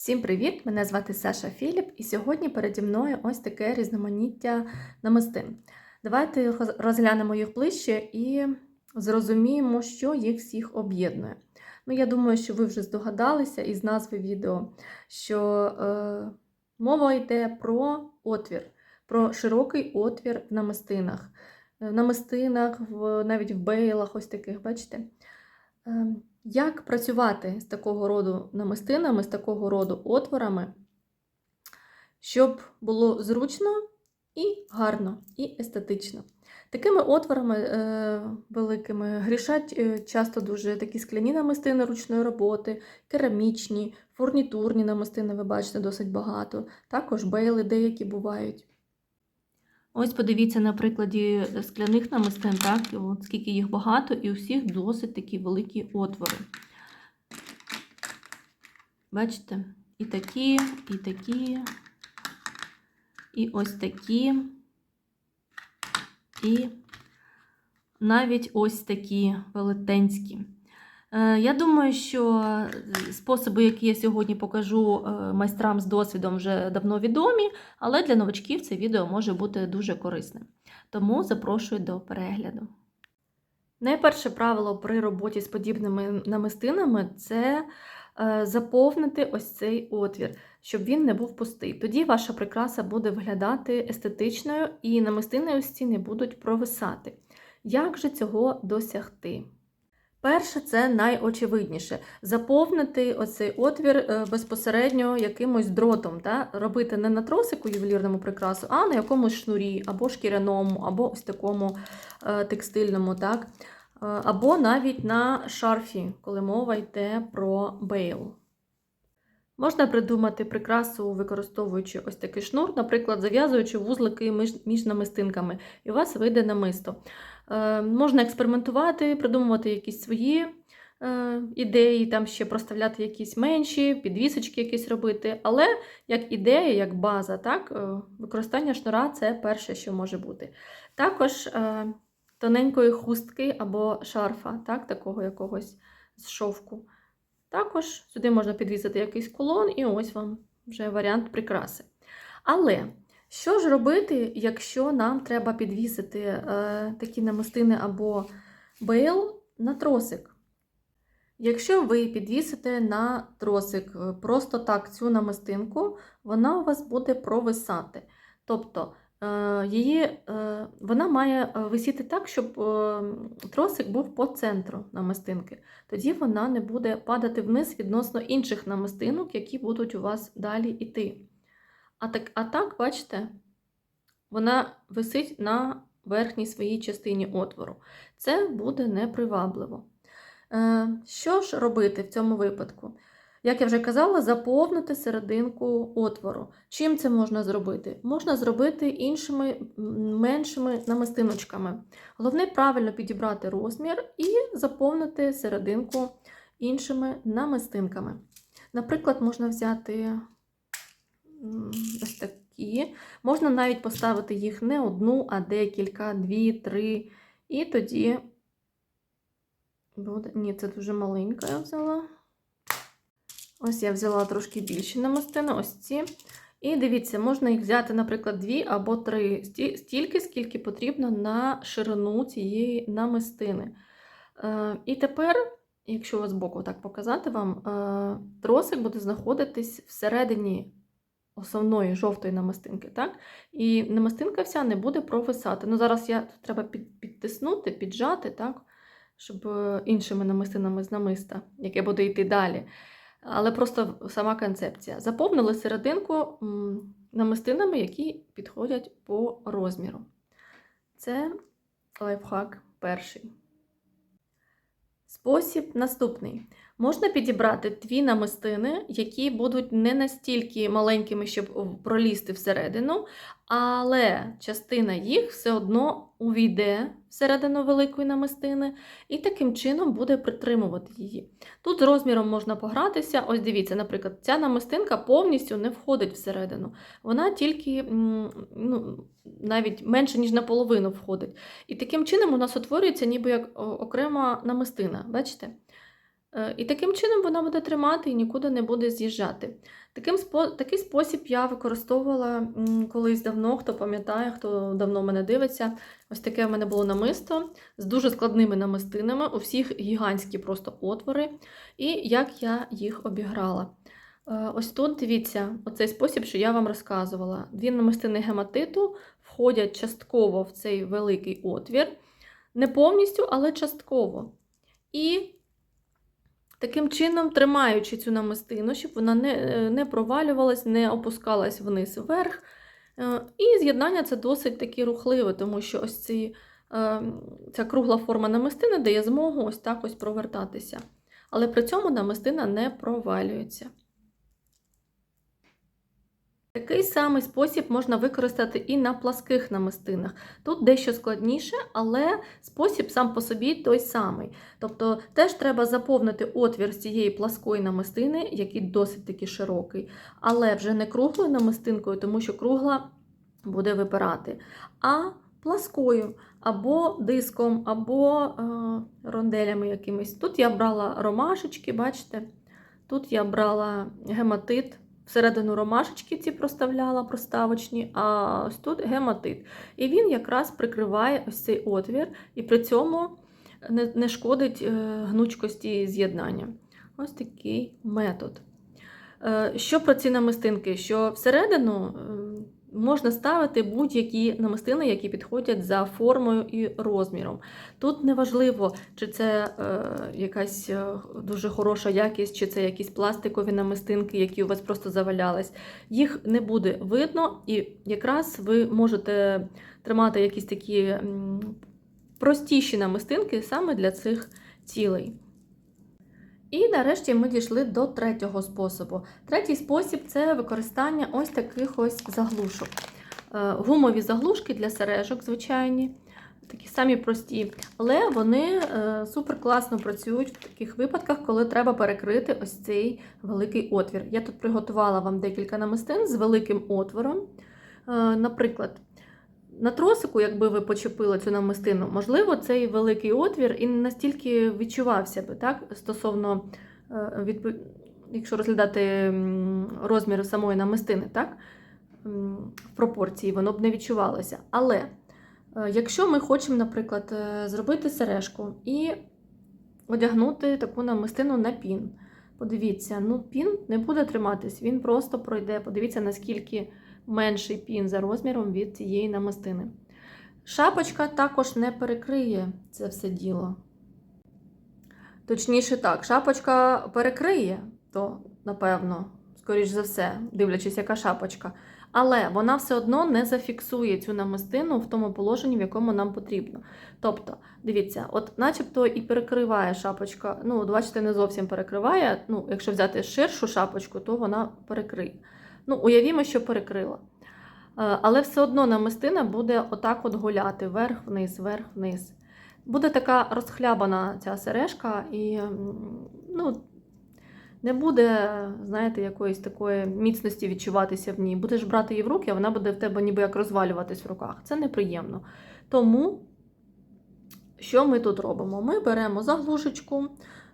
Всім привіт! Мене звати Саша Філіп, і сьогодні переді мною ось таке різноманіття намистин. Давайте розглянемо їх ближче і зрозуміємо, що їх всіх об'єднує. Ну, я думаю, що ви вже здогадалися із назви відео, що е, мова йде про отвір, про широкий отвір в намистинах. Е, В намистинах, в, навіть в бейлах, ось таких, бачите? Е, як працювати з такого роду намистинами, з такого роду отворами, щоб було зручно і гарно, і естетично. Такими отворами е, великими грішать е, часто дуже такі скляні намистини ручної роботи, керамічні, фурнітурні намистини, ви бачите, досить багато. Також бейли деякі бувають. Ось подивіться на прикладі скляних намистин, так, от скільки їх багато, і у всіх досить такі великі отвори. Бачите? І такі, і такі, і ось такі, і навіть ось такі велетенські. Е, Я думаю, що способи, які я сьогодні покажу е, майстрам з досвідом, вже давно відомі, але для новачків це відео може бути дуже корисним. Тому запрошую до перегляду. Найперше правило при роботі з подібними намистинами це е, заповнити ось цей отвір, щоб він не був пустий. Тоді ваша прикраса буде виглядати естетичною і намистини ось ці не будуть провисати. Як же цього досягти? Перше, це найочевидніше заповнити оцей отвір е, безпосередньо якимось дротом. Та? Робити не на тросику ювелірному прикрасу, а на якомусь шнурі, або шкіряному, або ось такому е, текстильному, так? Е, або навіть на шарфі, коли мова йде про бейл. Можна придумати прикрасу, використовуючи ось такий шнур, наприклад, зав'язуючи вузлики між, між намистинками, і у вас вийде намисто. Е, можна експериментувати, придумувати якісь свої е, ідеї, там ще проставляти якісь менші, підвісочки якісь робити. Але як ідея, як база, так, е, використання шнура це перше, що може бути. Також тоненької хустки або шарфа, так, такого якогось з шовку. Також сюди можна підвісити якийсь колон, і ось вам вже варіант прикраси. Але що ж робити, якщо нам треба підвісити е, такі намистини або бейл на тросик? Якщо ви підвісите на тросик е, просто так цю намистинку, вона у вас буде провисати. Тобто е, її, е, вона має е, висіти так, щоб е, тросик був по центру намистинки. Тоді вона не буде падати вниз відносно інших намистинок, які будуть у вас далі йти. А так, а так, бачите, вона висить на верхній своїй частині отвору. Це буде непривабливо. Е, Що ж робити в цьому випадку? Як я вже казала, заповнити серединку отвору. Чим це можна зробити? Можна зробити іншими меншими намистиночками. Головне правильно підібрати розмір і заповнити серединку іншими намистинками. Наприклад, можна взяти ось такі. Можна навіть поставити їх не одну, а декілька, дві, три. І тоді буде. Ні, це дуже маленька я взяла. Ось я взяла трошки більші намистини, ось ці. І дивіться, можна їх взяти, наприклад, дві або три, стільки, скільки потрібно на ширину цієї намистини. Е, і тепер, якщо вас збоку так показати вам, е, тросик буде знаходитись всередині основної жовтої намистинки, так? І намистинка вся не буде провисати. Ну, зараз я тут треба під, підтиснути, піджати, так? Щоб е, іншими намистинами з намиста, яке буде йти далі. Але просто сама концепція. Заповнили серединку намистинами, які підходять по розміру. Це лайфхак перший. Спосіб наступний. Можна підібрати дві намистини, які будуть не настільки маленькими, щоб пролізти всередину, але частина їх все одно увійде всередину великої намистини і таким чином буде притримувати її. Тут з розміром можна погратися. Ось дивіться, наприклад, ця намистинка повністю не входить всередину. Вона тільки ну, навіть менше, ніж наполовину входить. І таким чином у нас утворюється ніби як окрема намистина. Бачите? Е, І таким чином вона буде тримати і нікуди не буде з'їжджати. Таким такий спосіб я використовувала колись давно, хто пам'ятає, хто давно мене дивиться. Ось таке в мене було намисто з дуже складними намистинами, у всіх гігантські просто отвори, і як я їх обіграла. Е, Ось тут дивіться, оцей спосіб, що я вам розказувала. Дві намистини гематиту входять частково в цей великий отвір, не повністю, але частково. І таким чином, тримаючи цю намистину, щоб вона не, е, не провалювалась, не опускалась вниз вверх. Е, І з'єднання це досить таки рухливе, тому що ось ці, е, ця кругла форма намистини дає змогу ось так ось провертатися. Але при цьому намистина не провалюється. Такий самий спосіб можна використати і на пласких намистинах. Тут дещо складніше, але спосіб сам по собі той самий. Тобто теж треба заповнити отвір з цієї пласкої намистини, який досить таки широкий, але вже не круглою намистинкою, тому що кругла буде випирати, а пласкою або диском, або е, ронделями якимись. Тут я брала ромашечки, бачите? Тут я брала гематит. Всередину ромашечки ці проставляла проставочні, а ось тут гематит. І він якраз прикриває ось цей отвір, і при цьому не, шкодить е, гнучкості з'єднання. Ось такий метод. Е, Що про ці намистинки? Що всередину е, можна ставити будь-які намистини, які підходять за формою і розміром. Тут неважливо, чи це е, якась е, дуже хороша якість, чи це якісь пластикові намистинки, які у вас просто завалялись. Їх не буде видно, і якраз ви можете тримати якісь такі простіші намистинки саме для цих цілей. І нарешті ми дійшли до третього способу. Третій спосіб це використання ось таких ось заглушок. Е, Гумові заглушки для сережок, звичайні, такі самі прості, але вони е, супер класно працюють в таких випадках, коли треба перекрити ось цей великий отвір. Я тут приготувала вам декілька намистин з великим отвором. Е, Наприклад, на тросику, якби ви почепили цю намистину, можливо, цей великий отвір і не настільки відчувався би, так? Стосовно, е, відпо- якщо розглядати розмір самої намистини, так? В пропорції, воно б не відчувалося. Але е, якщо ми хочемо, наприклад, е, зробити сережку і одягнути таку намистину на пін, подивіться, ну пін не буде триматись, він просто пройде. Подивіться, наскільки менший пін за розміром від цієї намистини. Шапочка також не перекриє це все діло. Точніше так, шапочка перекриє, то, напевно, скоріш за все, дивлячись, яка шапочка. Але вона все одно не зафіксує цю намистину в тому положенні, в якому нам потрібно. Тобто, дивіться, от начебто і перекриває шапочка. Ну, бачите, не зовсім перекриває. Ну, якщо взяти ширшу шапочку, то вона перекриє. Ну, уявімо, що перекрила. Е, Але все одно намистина буде отак от гуляти вверх-вниз, вверх-вниз. Буде така розхлябана ця сережка, і ну, не буде, знаєте, якоїсь такої міцності відчуватися в ній. Будеш брати її в руки, а вона буде в тебе ніби як розвалюватись в руках. Це неприємно. Тому, що ми тут робимо? Ми беремо заглушечку,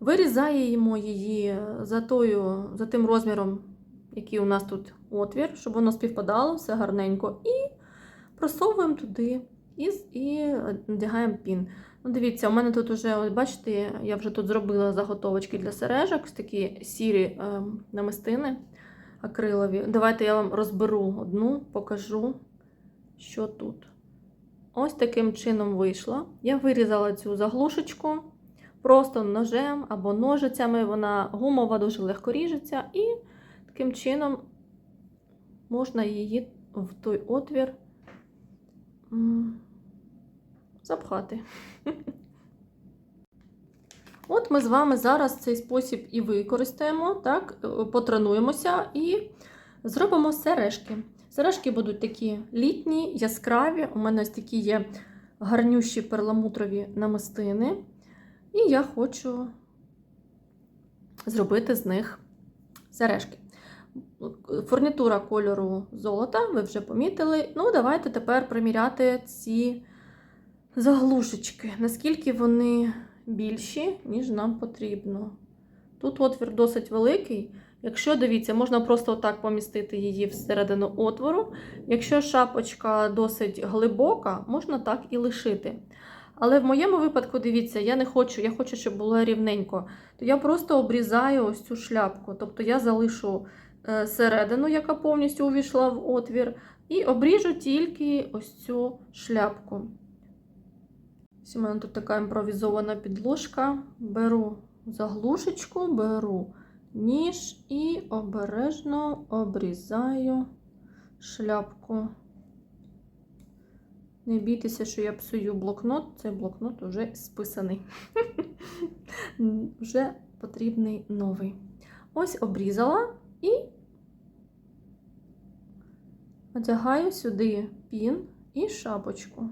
вирізаємо її за, тою, за тим розміром, який у нас тут отвір, щоб воно співпадало, все гарненько, і просовуємо туди і, і надягаємо пін. Ну, дивіться, у мене тут вже, ось бачите, я вже тут зробила заготовочки для сережок, такі сірі е, намистини акрилові. Давайте я вам розберу одну, покажу, що тут. Ось таким чином вийшло. Я вирізала цю заглушечку просто ножем або ножицями. Вона гумова, дуже легко ріжеться, і таким чином можна її в той отвір запхати. От ми з вами зараз цей спосіб і використаємо, так, е, потренуємося і зробимо сережки. Сережки будуть такі літні, яскраві. У мене ось такі є гарнющі перламутрові намистини. І я хочу зробити з них сережки. Фурнітура кольору золота, ви вже помітили. Ну, давайте тепер приміряти ці заглушечки, наскільки вони більші, ніж нам потрібно. Тут отвір досить великий. Якщо дивіться, можна просто отак помістити її всередину отвору. Якщо шапочка досить глибока, можна так і лишити. Але в моєму випадку, дивіться, я не хочу, я хочу, щоб було рівненько. То я просто обрізаю ось цю шляпку. Тобто я залишу середину, яка повністю увійшла в отвір, і обріжу тільки ось цю шляпку. Ось у мене тут така імпровізована підложка. Беру заглушечку, беру ніж і обережно обрізаю шляпку. Не бійтеся, що я псую блокнот. Цей блокнот вже списаний. Вже потрібний новий. Ось обрізала і одягаю сюди пін і шапочку.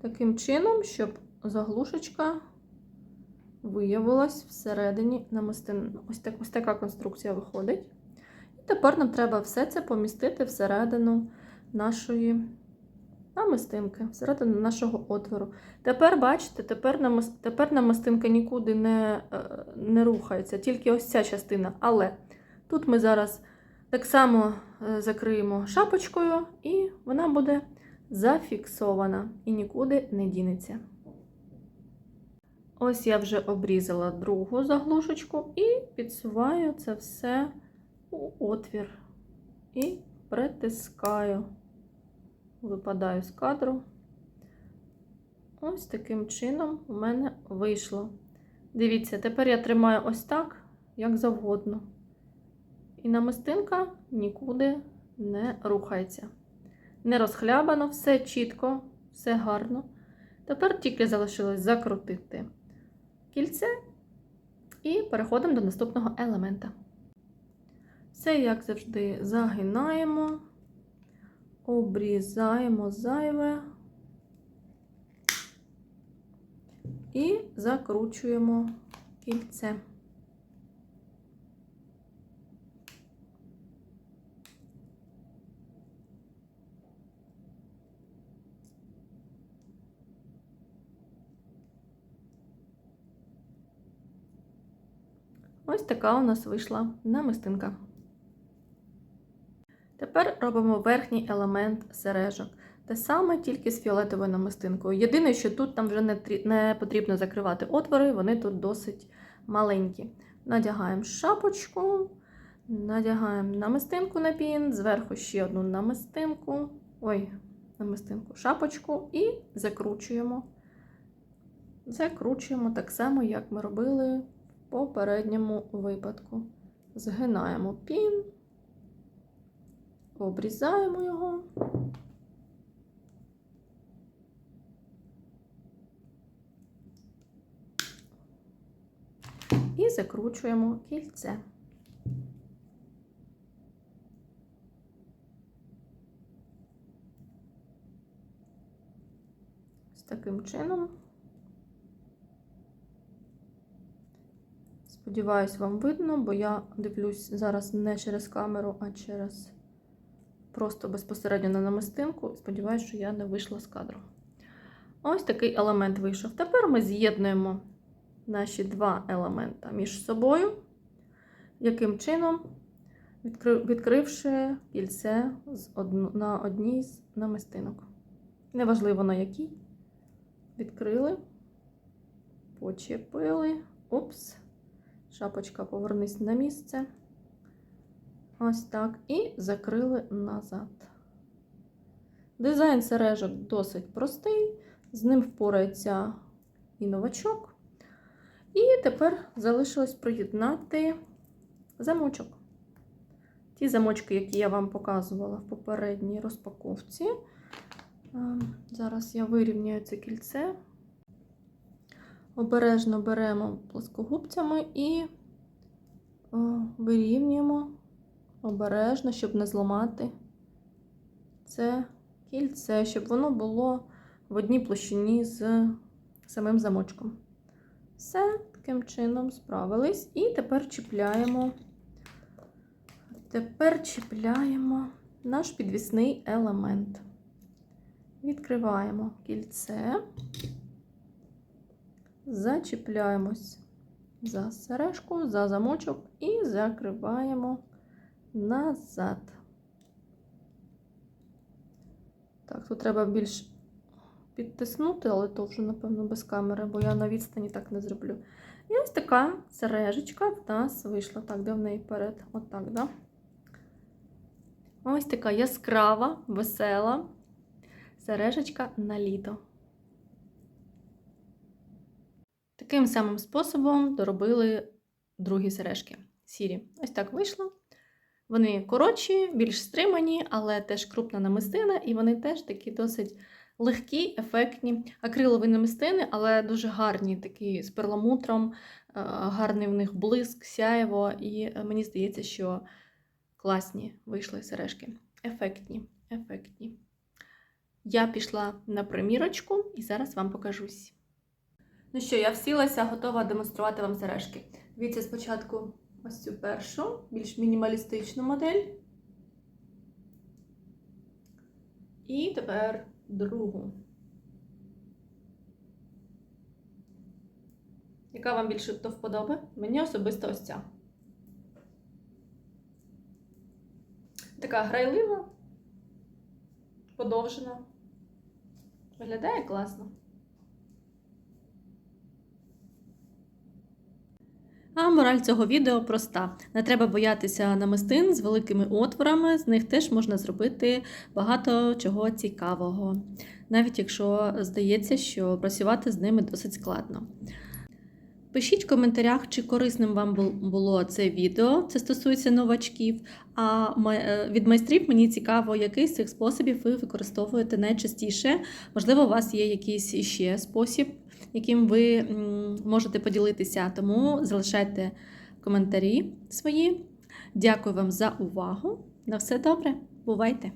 Таким чином, щоб заглушечка виявилась всередині намистин. Ось, так, ось така конструкція виходить. І тепер нам треба все це помістити всередину нашої намистинки, всередину нашого отвору. Тепер, бачите, тепер, намис... тепер намистинка нікуди не, е, не рухається, тільки ось ця частина. Але тут ми зараз так само е, закриємо шапочкою, і вона буде зафіксована і нікуди не дінеться. Ось я вже обрізала другу заглушечку і підсуваю це все у отвір і притискаю, випадаю з кадру. Ось таким чином у мене вийшло. Дивіться, тепер я тримаю ось так, як завгодно. І намистинка нікуди не рухається. Не розхлябано, все чітко, все гарно. Тепер тільки залишилось закрутити кільце і переходимо до наступного елемента. Все, як завжди, загинаємо, обрізаємо зайве і закручуємо кільце. Ось така у нас вийшла намистинка. Робимо верхній елемент сережок. Те саме тільки з фіолетовою намистинкою. Єдине, що тут там вже не, не потрібно закривати отвори, вони тут досить маленькі. Надягаємо шапочку, надягаємо намистинку на пін, зверху ще одну намистинку, ой, намистинку, шапочку і закручуємо. Закручуємо так само, як ми робили в попередньому випадку. Згинаємо пін, обрізаємо його. І закручуємо кільце. Ось таким чином. Сподіваюсь, вам видно, бо я дивлюсь зараз не через камеру, а через просто безпосередньо на намистинку. Сподіваюсь, що я не вийшла з кадру. Ось такий елемент вийшов. Тепер ми з'єднуємо наші два елемента між собою. Яким чином? Відкривши кільце на одній з намистинок. Неважливо на якій. Відкрили, почепили. Опс. Шапочка повернись на місце. Ось так. І закрили назад. Дизайн сережок досить простий, з ним впорається і новачок. І тепер залишилось приєднати замочок. Ті замочки, які я вам показувала в попередній розпаковці. Зараз я вирівняю це кільце. Обережно беремо плоскогубцями і вирівнюємо обережно, щоб не зламати це кільце, щоб воно було в одній площині з самим замочком. Все, таким чином справились. І тепер чіпляємо, тепер чіпляємо наш підвісний елемент. Відкриваємо кільце, зачіпляємось за сережку, за замочок і закриваємо назад. Так, тут треба більш підтиснути, але то вже, напевно, без камери, бо я на відстані так не зроблю. І ось така сережечка в нас вийшла. Так, де в неї перед? Отак, да? Ось така яскрава, весела сережечка на літо. Таким самим способом доробили другі сережки. Сірі. Ось так вийшло. Вони коротші, більш стримані, але теж крупна намистина, і вони теж такі досить легкі, ефектні. Акрилові намистини, але дуже гарні, такі з перламутром, е, гарний в них блиск, сяєво, і е, мені здається, що класні вийшли сережки. Ефектні, ефектні. Я пішла на примірочку і зараз вам покажусь. Ну що, я всілася, готова демонструвати вам сережки. Дивіться спочатку ось цю першу, більш мінімалістичну модель. І тепер другу. Яка вам більше до вподоби? Мені особисто ось ця. Така грайлива, подовжена. Виглядає класно. А мораль цього відео проста: не треба боятися намистин з великими отворами, з них теж можна зробити багато чого цікавого, навіть якщо здається, що працювати з ними досить складно. Пишіть в коментарях, чи корисним вам було це відео, це стосується новачків. А е, від майстрів мені цікаво, який з цих способів ви використовуєте найчастіше. Можливо, у вас є якийсь іще спосіб, яким ви можете поділитися. Тому залишайте коментарі свої. Дякую вам за увагу. На все добре. Бувайте!